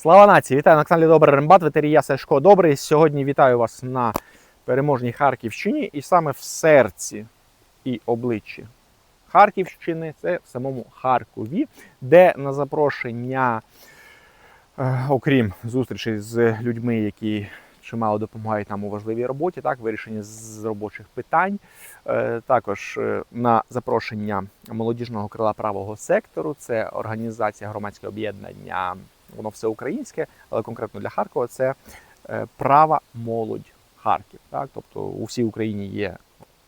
Слава нації! Вітаю на каналі Добрий Рембат, ветерія Сашко Добрий. Сьогодні вітаю вас на переможній Харківщині і саме в серці і обличчі Харківщини, це в самому Харкові, де на запрошення, е, окрім зустрічей з людьми, які чимало допомагають нам у важливій роботі, так, вирішенні з робочих питань. Е, Також е, на запрошення молодіжного крила правого сектору, це організація громадське об'єднання, воно всеукраїнське, але конкретно для Харкова це е, права молодь Харків. Так? Тобто у всій Україні є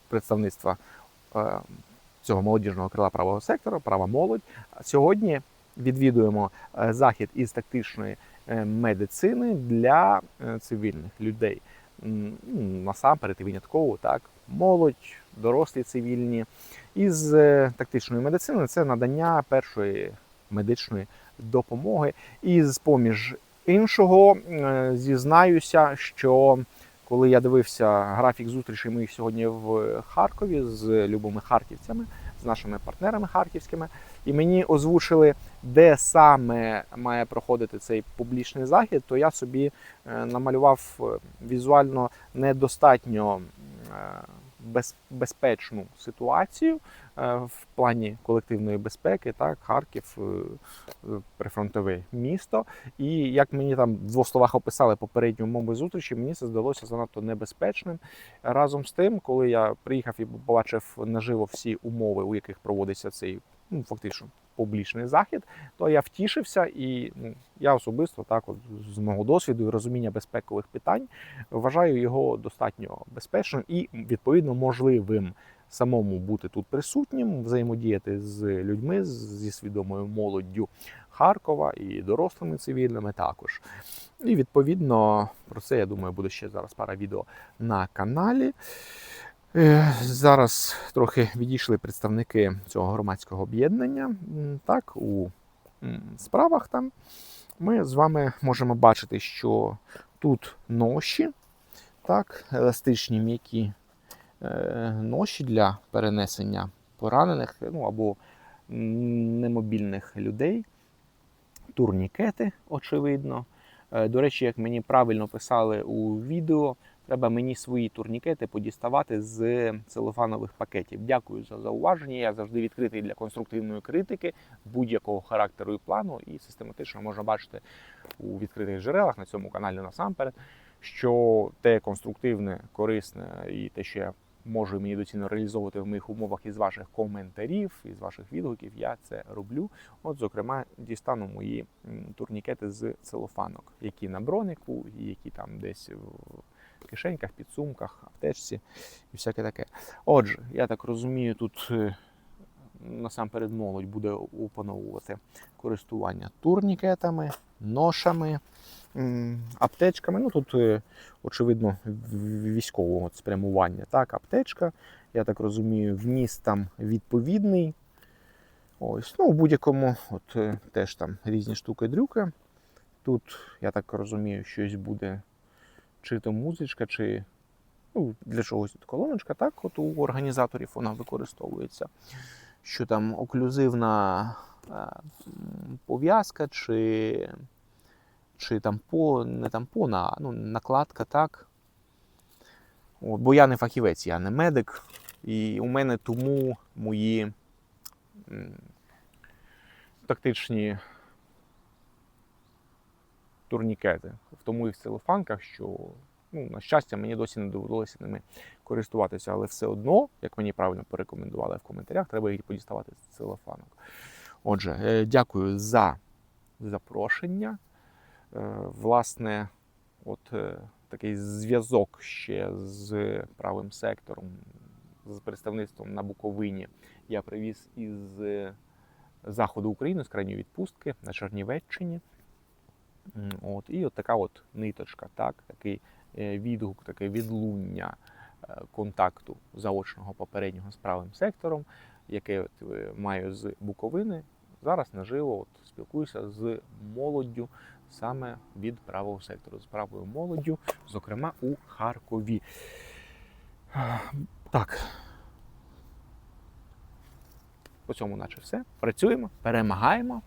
представництва е, цього молодіжного крила правого сектору, права молодь. Сьогодні відвідуємо е, захід із тактичної медицини для цивільних людей. Ну, Насамперед і винятково так, молодь, дорослі цивільні. Із тактичної медицини це надання першої медичної допомоги. І з поміж іншого е, зізнаюся, що коли я дивився графік зустрічей моїх сьогодні в Харкові з любими харківцями, з нашими партнерами харківськими, і мені озвучили, де саме має проходити цей публічний захід, то я собі е, намалював е, візуально недостатньо без, безпечну ситуацію е, в плані колективної безпеки. Так, Харків е, е, прифронтове місто. І як мені там в двох словах описали попередню умови зустрічі, мені це здалося занадто небезпечним. Разом з тим, коли я приїхав і побачив наживо всі умови, у яких проводиться цей ну, фактично публічний захід, то я втішився і ну, я особисто так, от, з мого досвіду і розуміння безпекових питань, вважаю його достатньо безпечним і відповідно можливим самому бути тут присутнім, взаємодіяти з людьми, зі свідомою молоддю Харкова і дорослими цивільними також. І відповідно про це я думаю буде ще зараз пара відео на каналі. Е, Зараз трохи відійшли представники цього громадського об'єднання. Так, у справах там ми з вами можемо бачити, що тут ноші, так, еластичні м'які е, ноші для перенесення поранених ну, або немобільних людей, турнікети, очевидно. Е, До речі, як мені правильно писали у відео, треба мені свої турнікети подіставати з целофанових пакетів. Дякую за зауваження. Я завжди відкритий для конструктивної критики будь-якого характеру і плану, і систематично можна бачити у відкритих джерелах на цьому каналі насамперед, що те конструктивне, корисне і те, що я можу мені доцільно реалізовувати в моїх умовах із ваших коментарів, із ваших відгуків, я це роблю. От, зокрема, дістану мої турнікети з целофанок, які на бронику, які там десь в кишеньках, підсумках, аптечці і всяке таке. Отже, я так розумію, тут е, насамперед молодь буде опановувати користування турнікетами, ношами, аптечками. Ну тут, е, очевидно, військового спрямування. Так, аптечка, я так розумію, вміст там відповідний. Ось, ну, у будь-якому, от е, теж там різні штуки-дрюки. Тут, я так розумію, щось буде чи то музичка, чи ну, для чогось тут колоночка, так, от у організаторів вона використовується. Що там оклюзивна е, пов'язка, чи, чи тампо, не тампон, а ну, накладка, так. От, бо я не фахівець, я не медик, і у мене тому мої тактичні турнікети в тому і в целофанках, що, ну, на щастя, мені досі не довелося ними користуватися, але все одно, як мені правильно порекомендували в коментарях, треба їх подіставати з целофанок. Отже, е, дякую за запрошення. Е, Власне, от е, такий зв'язок ще з правим сектором, з представництвом на Буковині я привіз із е, заходу України, з крайньої відпустки на Чернівеччині. От, і от така от ниточка, так, такий відгук, таке відлуння контакту заочного попереднього з правим сектором, яке от, маю з Буковини. Зараз наживо от, спілкуюся з молоддю саме від правого сектору, з правою молоддю, зокрема у Харкові. Так. По цьому, наче все. Працюємо, перемагаємо.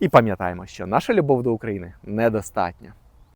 І пам'ятаємо, що наша любов до України недостатня.